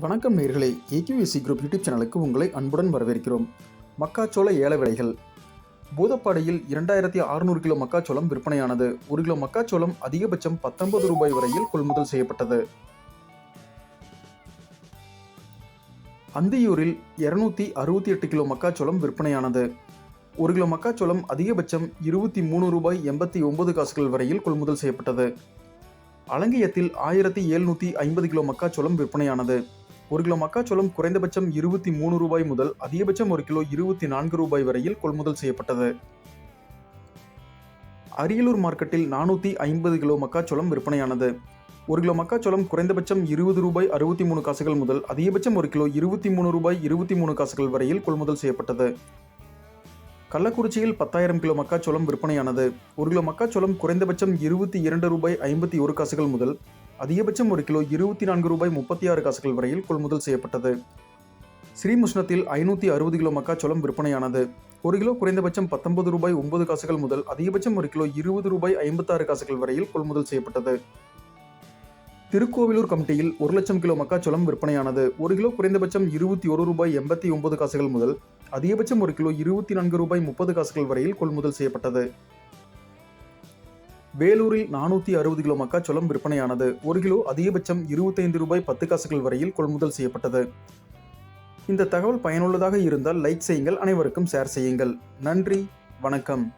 வணக்கம் நேர்களே. AQSC group YouTube சேனலுக்கு உங்களை அன்புடன் வரவேற்கிறோம். மக்காச்சோள ஏல விலைகள் பூதப்பாடையில் இரண்டாயிரத்தி அறுநூறு கிலோ மக்காச்சோளம் விற்பனையானது. ஒரு கிலோ மக்காச்சோளம் அதிகபட்சம் பத்தொன்பது ரூபாய் வரையில் கொள்முதல் செய்யப்பட்டது. அந்தியூரில் இருநூத்தி அறுபத்தி எட்டு கிலோ மக்காச்சோளம் விற்பனையானது. ஒரு கிலோ மக்காச்சோளம் அதிகபட்சம் இருபத்தி மூணு ரூபாய் எண்பத்தி ஒன்பது காசுகள் வரையில் கொள்முதல் செய்யப்பட்டது. அலங்கியத்தில் ஆயிரத்தி எழுநூற்றி ஐம்பது கிலோ மக்காச்சோளம் விற்பனையானது. ஒரு கிலோ மக்காச்சோளம் குறைந்தபட்சம் இருபத்தி மூணு ரூபாய் முதல் அதிகபட்சம் ஒரு கிலோ இருபத்தி நான்கு ரூபாய் வரையில் கொள்முதல் செய்யப்பட்டது. அரியலூர் மார்க்கெட்டில் நானூற்றி ஐம்பது கிலோ மக்காச்சோளம் விற்பனையானது. ஒரு கிலோ மக்காச்சோளம் குறைந்தபட்சம் இருபது ரூபாய் அறுபத்தி மூணு காசுகள் முதல் அதிகபட்சம் ஒரு கிலோ இருபத்தி மூணு ரூபாய் இருபத்தி மூணு காசுகள் வரையில் கொள்முதல் செய்யப்பட்டது. கள்ளக்குறிச்சியில் பத்தாயிரம் கிலோ மக்காச்சோளம் விற்பனையானது. ஒரு கிலோ மக்காச்சோளம் குறைந்தபட்சம் இருபத்தி இரண்டு ரூபாய் ஐம்பத்தி ஒரு காசுகள் முதல் அதிகபட்சம் ஒரு கிலோ இருபத்தி நான்கு ரூபாய் முப்பத்தி ஆறு காசுகள் வரையில் கொள்முதல் செய்யப்பட்டது. ஸ்ரீமுஷ்ணத்தில் ஐநூற்றி அறுபது கிலோ மக்காச்சோளம் விற்பனையானது. ஒரு கிலோ குறைந்தபட்சம் பத்தொன்பது ரூபாய் ஒன்பது காசுகள் முதல் அதிகபட்சம் ஒரு கிலோ இருபது ரூபாய் ஐம்பத்தாறு காசுகள் வரையில் கொள்முதல் செய்யப்பட்டது. திருக்கோவிலூர் கமிட்டியில் ஒரு லட்சம் கிலோ மக்காச்சோளம் விற்பனையானது. ஒரு கிலோ குறைந்தபட்சம் இருபத்தி ஒரு ரூபாய் எண்பத்தி ஒன்பது காசுகள் முதல் அதிகபட்சம் ஒரு கிலோ இருபத்தி நான்கு ரூபாய் முப்பது காசுகள் வரையில் கொள்முதல் செய்யப்பட்டது. வேலூரில் நானூற்றி அறுபது கிலோ மக்காச்சோளம் விற்பனையானது. ஒரு கிலோ அதிகபட்சம் இருபத்தைந்து ரூபாய் பத்து காசுகள் வரையில் கொள்முதல் செய்யப்பட்டது. இந்த தகவல் பயனுள்ளதாக இருந்தால் லைக் செய்யுங்கள் அனைவருக்கும் ஷேர் செய்யுங்கள். நன்றி வணக்கம்.